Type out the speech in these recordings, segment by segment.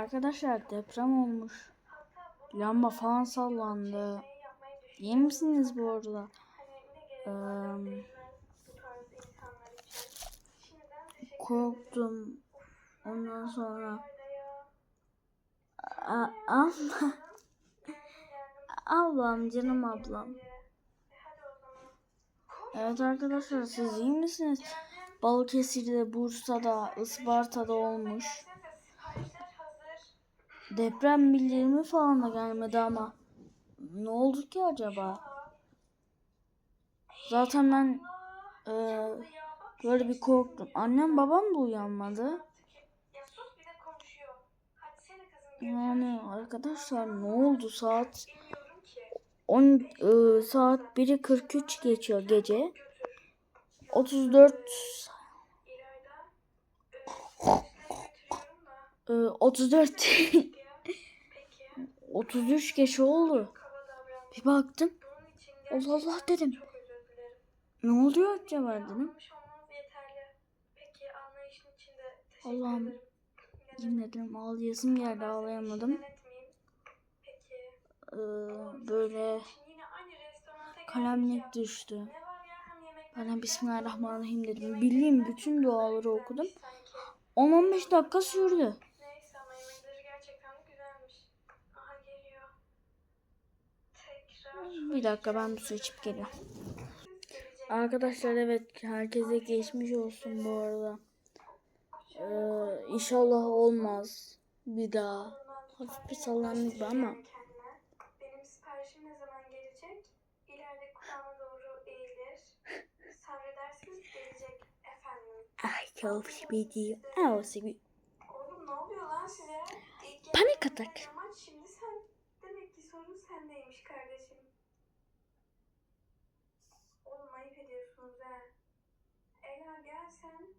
Arkadaşlar deprem olmuş. Lamba falan sallandı. İyi misiniz bu arada? Eee, korktum. Ondan sonra A abla. ablam canım ablam. Evet arkadaşlar siz iyi misiniz? Balıkesir'de, Bursa'da, Isparta'da olmuş. Deprem bildirimi falan da gelmedi ama ne oldu ki acaba? Zaten ben e, böyle bir korktum. Annem babam da uyanmadı. Yani arkadaşlar ne oldu saat 10 e, saat 1'i 43 geçiyor gece. 34 e, 34 33 geç oldu. Bir baktım. Allah Allah dedim. Ne oluyor acaba dedim. Allah'ım ederim ağlayasım geldi ağlayamadım. Ee, böyle kalemlik düştü. Ben Bismillahirrahmanirrahim dedim. Bildiğim bütün duaları okudum. 10-15 dakika sürdü. Neyse ama yemekleri gerçekten de güzelmiş. Aha geliyor. Tekrar. Bir dakika ben bir su içip geliyorum. Arkadaşlar evet herkese geçmiş olsun bu arada. Ee, inşallah olmaz bir daha. Hafif bir sallandık gibi ama. Benim siparişim ne zaman gelecek? İleride kulağıma doğru eğilir. Sabredersiniz gelecek efendim. Ay çok şey değil. Ay şey Oğlum ne oluyor lan size? Panik atak. Ela gel sen.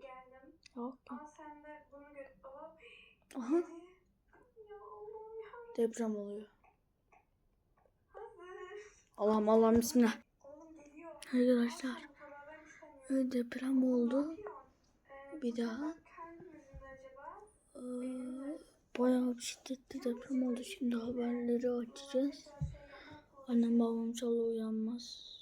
Geldim. Yok. Ama sen de bunu gö... Aa, Aha ya oğlum ya. deprem oluyor. Allah'ım Allah'ım bismillah. Oğlum geliyor. Arkadaşlar deprem oldu. Ee, Bir daha. Hanginizin acaba? Ee, bayağı bir şiddetli deprem oldu. Şimdi haberleri açacağız. Annem babam inşallah uyanmaz.